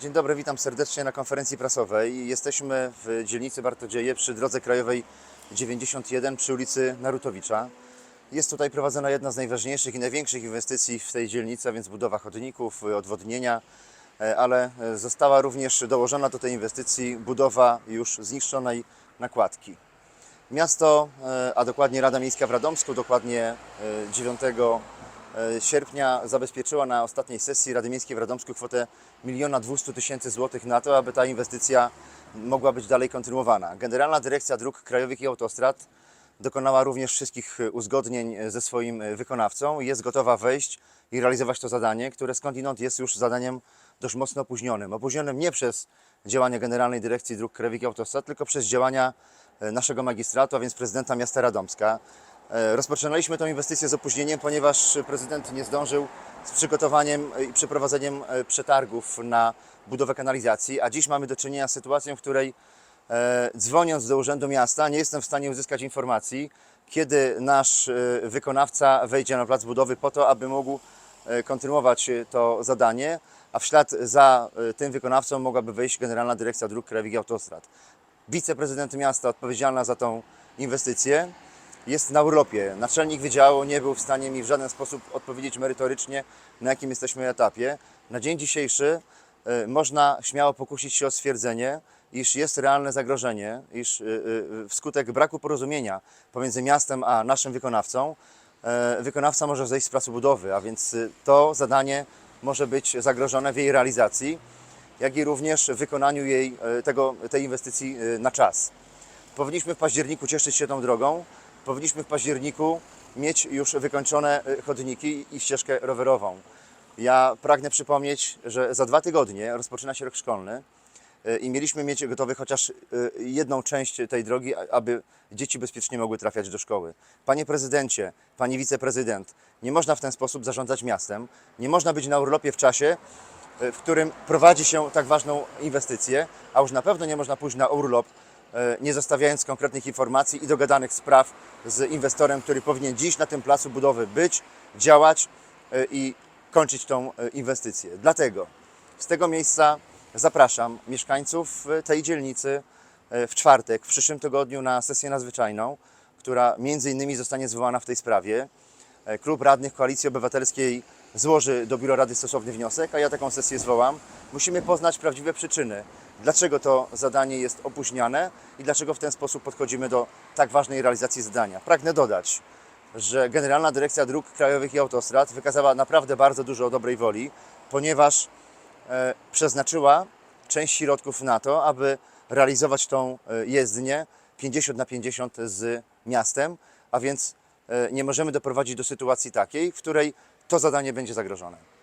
Dzień dobry, witam serdecznie na konferencji prasowej. Jesteśmy w dzielnicy Bartodzieje przy drodze krajowej 91 przy ulicy Narutowicza. Jest tutaj prowadzona jedna z najważniejszych i największych inwestycji w tej dzielnicy, a więc budowa chodników, odwodnienia, e, ale została również dołożona do tej inwestycji budowa już zniszczonej nakładki. Miasto, e, a dokładnie Rada Miejska w Radomsku, dokładnie e, 9 e, sierpnia zabezpieczyła na ostatniej sesji Rady Miejskiej w Radomsku kwotę 1 200 tysięcy złotych na to, aby ta inwestycja mogła być dalej kontynuowana. Generalna Dyrekcja Dróg Krajowych i Autostrad dokonała również wszystkich e, uzgodnień e, ze swoim e, wykonawcą i jest gotowa wejść i realizować to zadanie, które skądinąd jest już zadaniem dość mocno opóźnionym. Opóźnionym nie przez działania Generalnej Dyrekcji Dróg Krajowych i Autostrad, tylko przez działania e, naszego magistratu, a więc prezydenta miasta Radomska. E, Rozpoczynaliśmy tę inwestycję z opóźnieniem, ponieważ prezydent nie zdążył z przygotowaniem i przeprowadzeniem e, przetargów na budowę kanalizacji, a dziś mamy do czynienia z sytuacją, w której e, dzwoniąc do Urzędu Miasta nie jestem w stanie uzyskać informacji, kiedy nasz e, wykonawca wejdzie na plac budowy po to, aby mógł e, kontynuować e, to zadanie, a w ślad za e, tym wykonawcą mogłaby wejść Generalna Dyrekcja Dróg Krajowych i Autostrad. Wiceprezydent miasta odpowiedzialna za tą inwestycję jest na urlopie. Naczelnik wydziału nie był w stanie mi w żaden sposób odpowiedzieć merytorycznie, na jakim jesteśmy etapie. Na dzień dzisiejszy e, można śmiało pokusić się o stwierdzenie, iż jest realne zagrożenie, iż e, e, wskutek braku porozumienia pomiędzy miastem a naszym wykonawcą, wykonawca może zejść z placu budowy, a więc to zadanie może być zagrożone w jej realizacji, jak i również w wykonaniu jej, tego, tej inwestycji na czas. Powinniśmy w październiku cieszyć się tą drogą. Powinniśmy w październiku mieć już wykończone y, chodniki i ścieżkę rowerową. Ja pragnę przypomnieć, że za dwa tygodnie rozpoczyna się rok szkolny y, i mieliśmy mieć gotowy chociaż y, jedną część tej drogi, aby dzieci bezpiecznie mogły trafiać do szkoły. Panie prezydencie, pani wiceprezydent, nie można w ten sposób zarządzać miastem. Nie można być na urlopie w czasie, w którym prowadzi się tak ważną inwestycję, a już na pewno nie można pójść na urlop, nie zostawiając konkretnych informacji i dogadanych spraw z inwestorem, który powinien dziś na tym placu budowy być, działać e, i kończyć tą e, inwestycję. Dlatego z tego miejsca zapraszam mieszkańców e, tej dzielnicy e, w czwartek, w przyszłym tygodniu na sesję nadzwyczajną, która między innymi zostanie zwołana w tej sprawie. E, Klub Radnych Koalicji Obywatelskiej złoży do Biura Rady stosowny wniosek, a ja taką sesję zwołam. Musimy poznać prawdziwe przyczyny, dlaczego to zadanie jest opóźniane i dlaczego w ten sposób podchodzimy do tak ważnej realizacji zadania. Pragnę dodać, że Generalna Dyrekcja Dróg Krajowych i Autostrad wykazała naprawdę bardzo dużo dobrej woli, ponieważ e, przeznaczyła część środków na to, aby realizować tą e, jezdnię 50 na 50 z miastem, a więc e, nie możemy doprowadzić do sytuacji takiej, w której to zadanie będzie zagrożone.